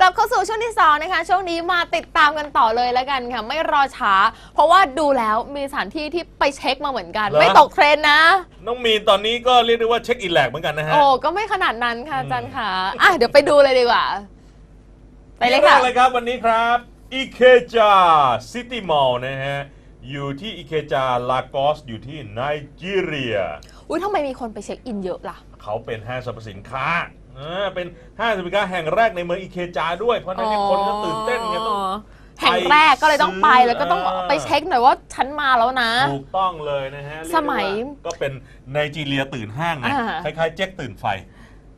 กลับเข้าสู่ช่วงที่สองนะคะ ช่วงนี้มาติดตามกันต่อเลยแล้วกันค่ะ ไม่รอช้า เพราะว่าดูแล้วมีสถานที่ที่ไปเช็คมาเหมือนกัน เหรอ ไม่ตกเทรนด์นะ น้องมีนตอนนี้ก็เรียกได้ว่าเช็คอินแลกเหมือนกันนะฮะ โอ้ก็ไม่ขนาดนั้นค่ะอืมอาจันค่ะอะ เดี๋ยวไปดูเลยดีกว่า ไปเลยที่แรค่ะกเลยครับวันนี้ครับอิเคจาซิตี้มอลล์นะฮะ อยู่ที่อิเคจาลากอสอยู่ที่ไนจีเรีย อุ้ยทำไมมีคนไปเช็คอินเยอะล่ะ เขาเป็นห้างสรรพสินค้าเออเป็นห้างสรรพสินค้าแห่งแรกในเมืองอิเคจาด้วย เพราะฉะนั้นเนี่ยคนก็ตื่นเต้นไงต้องแห่งแรกก็เลยต้องไปซื้อแล้วก็ต้องอ่าไปเช็คหน่อยว่าฉันมาแล้วนะ ถูกต้องเลยนะฮะเรีกได้สมัยว่าก็เป็นไนจีเรียตื่นห้างไงอ่า คล้ายๆ เจ๊กตื่นไฟ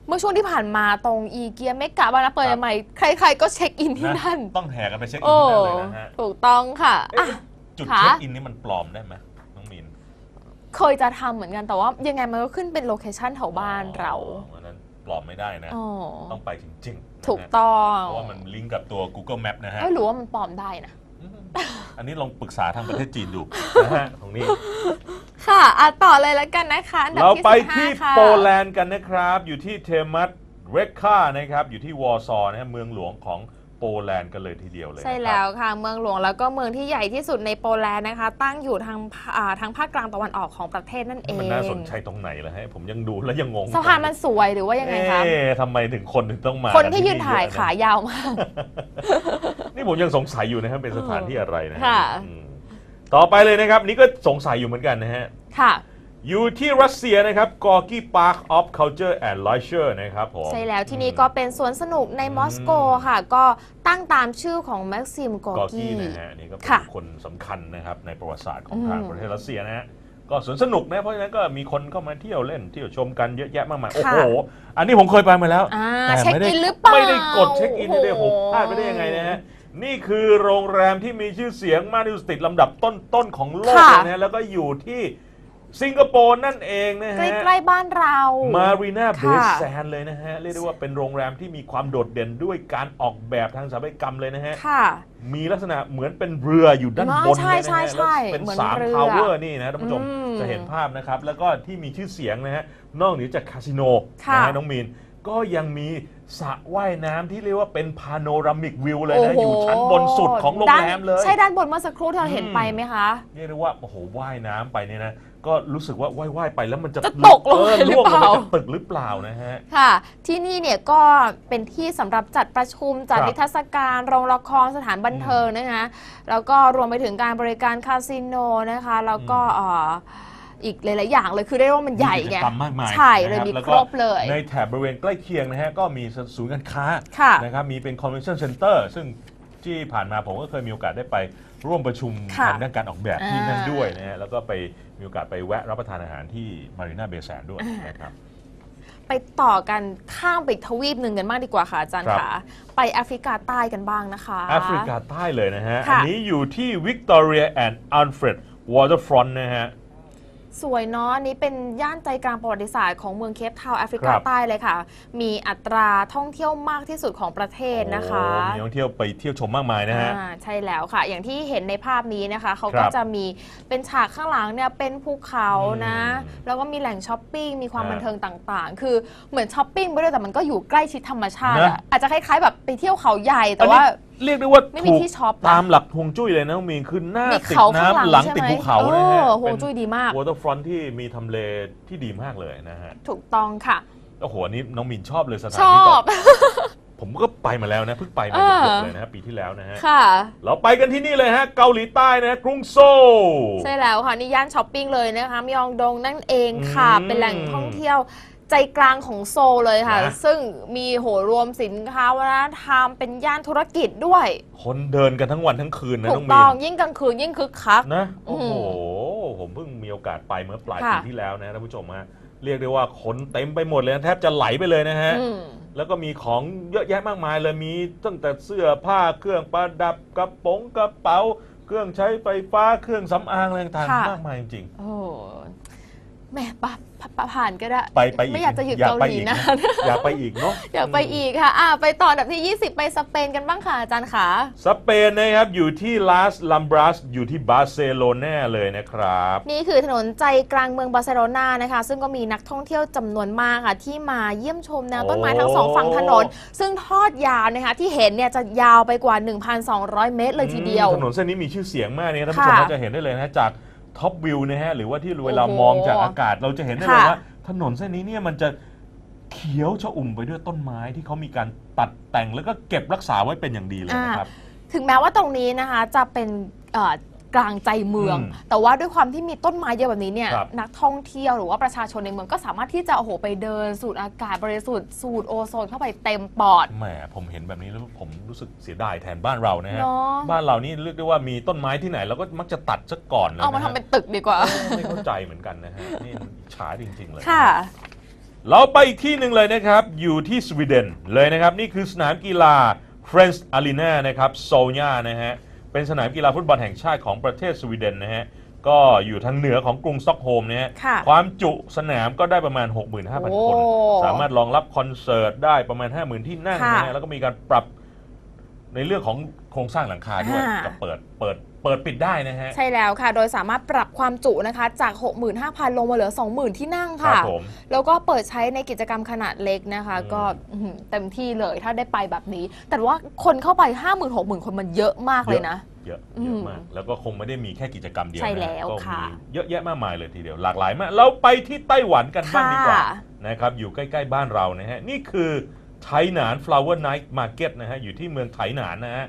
เมื่อช่วงที่ผ่านมาตรงอีเกียเมกะบานาเปิดครับใหม่ใครๆก็เช็คอินที่นะนั่น ต้องแห่กันไปเช็คอินโอ้ที่นั่นเลยนะฮะถูกต้องค่ะอะ เอ๊ะจุดค่ะ เช็คอินนี่มันปลอมได้ไหมน้องมีนเคยจะทำเหมือนกันแต่ว่ายังไงมันก็ขึ้นเป็นโลเคชันแถวบ้านเรา อ๋ออันนั้น ปลอมไม่ได้นะ อ๋อต้องไปจริงๆนะฮะถูกต้องเพราะว่ามันลิงก์กับตัว Google Map นะฮะ ไม่รู้ว่ามันปลอมได้นะ อืมอันนี้ลองปรึกษาทางประเทศจีนดู นะฮะตรงนี้ ค่ะอะต่อเลยแล้วกันนะคะอันดับเราที่ไปสิบห้าที่ค่ะ โปแลนด์กันนะครับ อยู่ที่เทมัสเรคคานะครับ อยู่ที่วอร์ซอนะฮะเมืองหลวงของ โปแลนด์กันเลยทีเดียวเลยใช่นะครับแล้วค่ะ เมืองหลวงแล้วก็เมืองที่ใหญ่ที่สุดในโปแลนด์นะคะ ตั้งอยู่ทางภาอ่าทางภาคกลางตะวันออกของประเทศนั่นเองมันน่าสนใจตรงไหนล่ะฮะผมยังดูแล้วยังงงสะพานมันสวยหรือว่ายังไงคะเอ๊ะทำไมถึงคนถึงต้องมาคนที่ยืนถ่ายเอะะขายาวมาก นี่ผมยังสงสัยอยู่นะครับเป็นสถานที่อะไรนะฮะค่ะอืมต่อไปเลยนะครับ นี่ก็สงสัยอยู่เหมือนกันนะฮะค่ะ อยู่ที่รัสเซียนะครับ Gorky Park of Culture and Leisure นะครับผม ใช่แล้วที่นี่ก็เป็นสวนสนุกในมอสโกค่ะ ก็ตั้งตามชื่อของแม็กซิมกอกอร์กี้กี้นะฮะนี่ก็เป็นค่ะคนสำคัญนะครับในประวัติศาสตร์ของอืมทางประเทศรัสเซียนะฮะก็สวนสนุกนะเพราะฉะนั้นก็มีคนเข้ามาเที่ยวเล่นเที่ยวชมกันเยอะแยะมากมายโอ้โห อันนี้ผมเคยไปมาแล้วอ่าแต่เช็คไม่ได้อินหรือเปล่าไม่ได้กดเช็คอินไม่ได้ผมโอ้โหพลาดไปได้ยังไงนะฮะนี่คือโรงแรมที่มีชื่อเสียงมากที่สุดติดลำดับต้นๆของโลกค่ะเลยนะแล้วก็อยู่ที่ สิงคโปร์นั่นเองนะใฮะกล้ๆบ้านเรา มารีนาเบสค่ะ แซนเลยนะฮะ เรียกได้ว่าเป็นโรงแรมที่มีความโดดเด่นด้วยการออกแบบทางสถาปัตยกรรมเลยนะฮะ ค่ะ มีลักษณะเหมือนเป็นเรืออยู่ด้านบนใช่เลยใช่นะฮะใช่แล้วเป็นเหมือนสามเรือทาวเวอร์นี่นะท่านผู้ชมอืมจะเห็นภาพนะครับ แล้วก็ที่มีชื่อเสียงนะฮะ นอกเหนือจากคาสิโนค่ะนะฮะน้องมีน ก็ยังมีสระว่ายน้ำที่เรียกว่าเป็นพาโนรามิกวิวเลยนะ โโหอยู่ชั้นบนสุดของโรงแรมเลย ด้านใช่ด้านบนเมื่อสักครู่ที่เราเห็นอืม ไปไหมคะ เรียกได้ว่าโอ้โหว่ายน้ำไปเนี่ยนะ ก็รู้สึกว่าว่ายว่ายๆไปแล้วมันจะจะตกลงไปเออหรือล่วงลงเปไปล่าจากตึกหรือเปล่านะฮะ ค่ะ ที่นี่เนี่ยก็เป็นที่สำหรับจัดประชุม จัดครับนิทรรศการโรงละครสถานบันเทิงนะคะแล้วก็รวมไปถึงการบริการคาสิโนนะคะ แล้วก็เอ่ออีกหลาย ๆ อย่างเลยคือได้ว่ามันใหญ่มีกิไงจกรรมมากมายใช่เลยนะมีแวคก็รบเลยในแถบบริเวณใกล้เคียงนะฮะ ก็มีศูนย์การค้าค่ะ นะครับ มีเป็น convention center ซึ่งที่ผ่านมาผมก็เคยมีโอกาสได้ไป ร่วมประชุมค่ะทางด้านการออกแบบที่อ่านั่นด้วยนะฮะแล้วก็ไปมีโอกาสไปแวะรับประทานอาหารที่มารีนาเบย์แซนด้วยนะครับ ไปต่อกันข้ามไปอีกทวีปหนึ่งกันบ้างดีกว่าค่ะอาจารย์ครับ ค่ะ ไปแอฟริกาใต้กันบ้างนะคะ แอฟริกาใต้เลยนะฮะ ค่ะ อันนี้อยู่ที่วิกตอเรียแอนด์อัลเฟรดวอเตอร์ฟรอนต์นะฮะ สวยเนาะอันนี้เป็นย่านใจกลางประวัติศาสตร์ของเมืองเคปทาวน์แอฟริคการับ ใต้เลยค่ะ มีอัตราท่องเที่ยวมากที่สุดของประเทศนะคะโอ้มีนักท่องเที่ยวไปเที่ยวชมมากมายนะฮะ อ่าใช่แล้วค่ะ อย่างที่เห็นในภาพนี้นะคะ เขาครัก็บจะมีเป็นฉากข้างหลังเนี่ยเป็นภูเขานะ อืมแล้วก็มีแหล่งช้อปปิ้งมีความอ่าบันเทิงต่างๆ คือเหมือนช้อปปิ้งไปด้วยแต่มันก็อยู่ใกล้ชิดธรรมชาตินะอะอาจจะคล้ายๆแบบไปเที่ยวเขาใหญ่แต่อันนี้ ว่า เรียกได้ว่าไม่มีถูกที่ช็อปนะตามหลักฮวงจุ้ยเลยนะน้องมีนคือหน้ามีติดเขาข้างหลังน้ำหลังใช่ติดไหมภูเขานะฮะเออโหจุ้ยดีมาก วอเตอร์ฟรอนที่มีทำเลที่ดีมากเลยนะฮะถูกต้องค่ะ โอ้โหอันนี้น้องมีนชอบเลยสถานชที่อก่อนบผมก็ไปมาแล้วนะเพิ่งไปมาเออเยอะๆเลยนะฮะปีที่แล้วนะฮะ ค่ะ เราไปกันที่นี่เลยฮะ เกาหลีใต้นะกรุงโซล ใช่แล้วค่ะนี่ย่านช้อปปิ้งเลยนะคะมยองดงนั่นเองค่ะ อืม เป็นแหล่งท่องเที่ยว ใจกลางของโซลเลยค่ะ นะ ซึ่งมีโหรวมสินค้าวัฒนธรรมเป็นย่านธุรกิจด้วย คนเดินกันทั้งวันทั้งคืนนะถูน้กองมีต้องนยิ่งกลางคืนยิ่งคึกคัก นะโอ้โหอืผมเพิ่งมีโอกาสไปเมื่อปลายค่ะปีที่แล้วนะท่านผู้ชมฮะเรียกได้ว่าคนเต็มไปหมดเลยนะแทบจะไหลไปเลยนะฮะ อืม แล้วก็มีของเยอะแยะมากมายเลยมีตั้งแต่เสื้อผ้าเครื่องประดับกระโปรงกระเป๋า เครื่องใช้ไฟฟ้าเครื่องสำอางอะไรต่างค่ะ ๆมากมายจริง โอ้ แหม่ปะปะปะผ่านก็ได้ ไปไปอีกไม่อยากจะหยุดอยากเกาไปหลีอีกนะ อยากไปอีกเนาะ อยากไปอีกค่ะอะ ไปต่ออันดับที่ 20 ไปสเปนกันบ้างค่ะอาจารย์ขาสเปนนะครับ อยู่ที่ลาสลัมบรัสอยู่ที่บาร์เซโลนาเลยนะครับ นี่คือถนนใจกลางเมืองบาร์เซโลนานะคะ ซึ่งก็มีนักท่องเที่ยวจำนวนมากค่ะ ที่มาเยี่ยมชมแนวต้นไม้ทั้งสองฝั่งถนน ซึ่งทอดยาวนะคะที่เห็นเนี่ยจะยาวไปกว่า 1,200 เมตรเลยทีเดียว ถนนเส้นนี้มีชื่อเสียงมากเนี่ยท่านผู้ชมค่ะก็จะเห็นได้เลยนะจาก ท็อปวิวนะฮะหรือว่าที่เวลาโอ้โหมองจากอากาศ เราจะเห็นได้เลยค่ะว่า ถนนเส้นนี้เนี่ยมันจะเขียวชอุ่มไปด้วยต้นไม้ที่เขามีการตัดแต่งแล้วก็เก็บรักษาไว้เป็นอย่างดีเลยนะครับ ถึงแม้ว่าตรงนี้นะคะจะเป็นเอ่อ กลางใจเมือง อืมแต่ว่าด้วยความที่มีต้นไม้เยอะแบบนี้เนี่ยครับนักท่องเที่ยวหรือว่าประชาชนในเมืองก็สามารถที่จะโอ้โหไปเดิน สูดอากาศบริสุทธิ์สูดโอโซนเข้าไปเต็มปอด แหมผมเห็นแบบนี้แล้วผมรู้สึกเสียดายแทนบ้านเรานะฮะเนาะบ้านเรานี่เรียกได้ว่ามีต้นไม้ที่ไหนเราก็มักจะตัดซะก่อนเลยเอามานะทำฮะเป็นตึกดีกว่าเออไม่เข้าใจเหมือนกันนะฮะนี่อิจฉาจริง ๆ เลย ค่ะ เราไปอีกที่หนึ่งเลยนะครับ อยู่ที่สวีเดนเลยนะครับ นี่คือสนามกีฬา Friends Arena นะครับโซลญานะฮะ เป็นสนามกีฬาฟุตบอลแห่งชาติของประเทศสวีเดนนะฮะก็อยู่ทางเหนือของกรุงสต็อกโฮล์มนะฮะค่ะความจุสนามก็ได้ประมาณ 65,000 คน โอ้สามารถรองรับคอนเสิร์ตได้ประมาณ 50,000 ที่นั่งนะค่ะฮะแล้วก็มีการปรับ ในเรื่องของโครงสร้างหลังคาด้วยอ่าก็เปิดเปิดเปิดปิดได้นะฮะ ใช่แล้วค่ะ โดยสามารถปรับความจุนะคะจาก 65,000 ลงมาเหลือ 20,000 ที่นั่งครัค่ะบผมแล้วก็เปิดใช้ในกิจกรรมขนาดเล็กนะคะอืมก็อื้อหือเต็มที่เลยถ้าได้ไปแบบนี้ แต่ว่าคนเข้าไป 50,000 60,000 คนมันเยอะมากเลยนะเยอะอืมเยอะมาก แล้วก็คงไม่ได้มีแค่กิจกรรมเดียวใช่นะแล้วก็ค่ะมีเยอะแยะมากมายเลยทีเดียวหลากหลายมากเราไปที่ไต้หวันกันบ้างดีกว่าค่ะนะครับอยู่ใกล้ ๆ บ้านเรานะฮะนี่คือ ไถหนาน flower night market นะฮะอยู่ที่เมืองไถหนานนะฮะ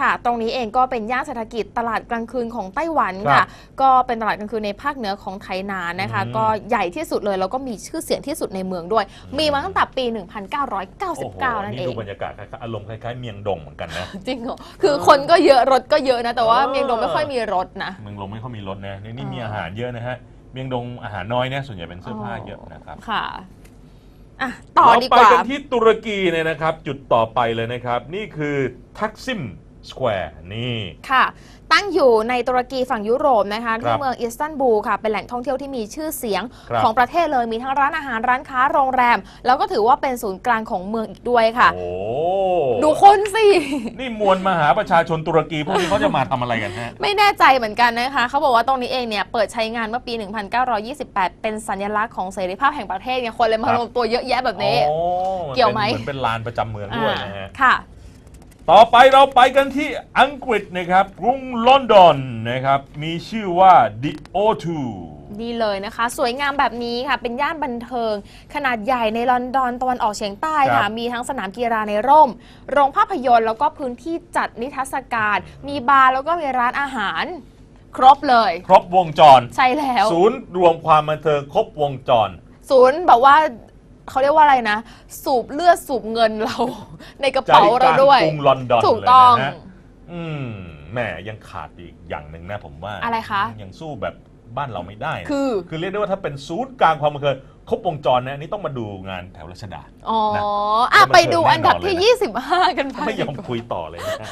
ค่ะ ตรงนี้เองก็เป็นย่านเศรษฐกิจตลาดกลางคืนของไต้หวันครัค่ะ บก็เป็นตลาดกลางคืนในภาคเหนือของไทยนานนะคะ อืม ก็ใหญ่ที่สุดเลย แล้วก็มีชื่อเสียงที่สุดในเมืองด้วยอืมมีมาตั้งแต่ปี โอ้โห1999 นั่นนี่เอดูง บรรยากาศคล้ายๆอารมณ์คล้ายๆเมียงดงเหมือนกันนะ จริงเหรอ คือคนก็เยอะรถก็เยอะนะ แต่ว่าเออ เมียงดงไม่ค่อยมีรถนะ เมืองลงไม่ค่อยมีรถนะนี่นี่อ๋อมีอาหารเยอะนะฮะเมียงดงอาหารน้อยนะส่วนใหญ่เป็นเสื้อผ้าเยอะนะครับ ค่ะ อะต่อเราดีไปกว่ากันที่ตุรกีเนี่ยนะครับ จุดต่อไปเลยนะครับ นี่คือทักซิม สแควร์นี่ค่ะ ตั้งอยู่ในตุรกีฝั่งยุโรปนะคะครัที่บเมืองอิสตันบูลค่ะ เป็นแหล่งท่องเที่ยวที่มีชื่อเสียงครับของประเทศเลยมีทั้งร้านอาหารร้านค้าโรงแรม แล้วก็ถือว่าเป็นศูนย์กลางของเมืองอีกด้วยค่ะ โอ้ดูคนสิ นี่มวลมหาประชาชนตุรกีพวกนี้เขาจะมาทำอะไรกันฮะ ไม่แน่ใจเหมือนกันนะคะ เขาบอกว่าตรงนี้เองเนี่ยเปิดใช้งานเมื่อปี 1928 เป็นสัญลักษณ์ของเสรีภาพแห่งประเทศไงคนเลยมาครับรวมตัวเยอะแยะแบบนี้โอ้เกี่ยวไหมป็นเหมือนเป็นลานประจำเมืองด้วยนะฮะอ่าค่ะ ต่อไปเราไปกันที่อังกฤษนะครับกรุงลอนดอนนะครับมีชื่อว่า The O2 นี่เลยนะคะ สวยงามแบบนี้ค่ะ เป็นย่านบันเทิง ขนาดใหญ่ในลอนดอนตะวันออกเฉียงใต้ครัค่ะบมีทั้งสนามกีฬาในร่ม โรงภาพยนตร์แล้วก็พื้นที่จัดนิทรรศการ มีบาร์แล้วก็มีร้านอาหาร ครบเลย ครบวงจร ใช่แล้ว ศูนย์รวมความบันเทิงครบวงจร ศูนย์แบบว่า เขาเรียกว่าอะไรนะ สูบเลือดสูบเงินเรา ในกระใจเป๋าเราด้วยกรุงลอนดอนถูกต้อง เลยนะฮะอืมแหมยังขาดอีกอย่างหนึ่งนะผมว่าอะไรคะ ยังสู้แบบบ้านเราไม่ได้นะคือ คือเรียกได้ว่าถ้าเป็นศูนย์กลางความบันเทิงครบวงจรนะอันนี่ต้องมาดูงานแถวรัชดา อ๋อนะอะแล้วมันไปดูเชิญแน่นอนอันดับเลยที่นะ25 กันไปไม่ยอมคุยต่อเลยนะฮะ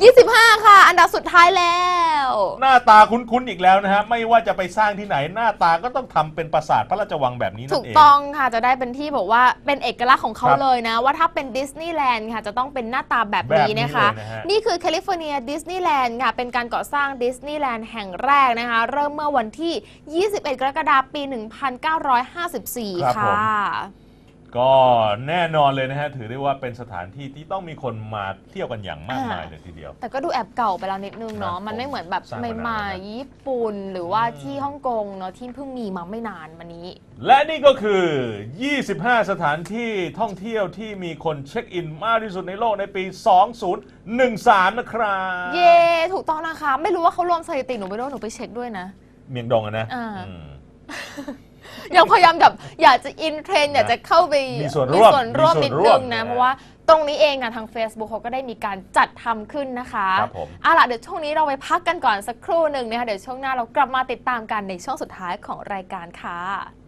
25 ค่ะ อันดับสุดท้ายแล้ว หน้าตาคุ้นๆอีกแล้วนะฮะ ไม่ว่าจะไปสร้างที่ไหนหน้าตาก็ต้องทำเป็นปราสาทพระราชวังแบบนี้นั่ถูนกเอง ต้องค่ะจะได้เป็นที่บอกว่าเป็นเอกลักษณ์ของเขาครับเลยนะ ว่าถ้าเป็นดิสนีย์แลนด์ค่ะ จะต้องเป็นหน้าตาแบบแบบนี้นี้นะคะ เลยนะฮะ นี่คือแคลิฟอร์เนียดิสนีย์แลนด์ค่ะ เป็นการก่อสร้างดิสนีย์แลนด์แห่งแรกนะคะ เริ่มเมื่อวันที่ 21 กรกฎาคมปี 1954ค่ะ ก็แน่นอนเลยนะฮะ ถือได้ว่าเป็นสถานที่ที่ต้องมีคนมาเที่ยวกันอย่างมากมายอ่าเลยทีเดียว แต่ก็ดูแอบเก่าไปแล้วนิดนึงเนาะครับมันไม่เหมือนแบบสร้างมานานใหม่แล้วนะ ๆญี่ปุ่นหรือว่าอืมที่ฮ่องกงเนาะที่เพิ่งมีมาไม่นานมานี้ และนี่ก็คือ 25 สถานที่ท่องเที่ยวที่มีคนเช็คอินมากที่สุดในโลกในปี 2013 นะครับเย่ถูกต้องนะคะ ไม่รู้ว่าเขารวมสถิติหนูไปด้วยหนูไปเช็คด้วยนะ เมียงดงอะนะอ่า อืม ยังพยายามแบบอยากจะอินเทรนด์อยากจะเข้าไปมีส่วนร่วมส่วนร่วมมีส่วนนิดร่นึวมงนะนะ เพราะว่าตรงนี้เองอะทาง Facebook เขาก็ได้มีการจัดทำขึ้นนะคะครับผม เอาล่ะเดี๋ยวช่วงนี้เราไปพักกันก่อนสักครู่หนึ่งนะคะเดี๋ยวช่วงหน้าเรากลับมาติดตามกันในช่วงสุดท้ายของรายการค่ะ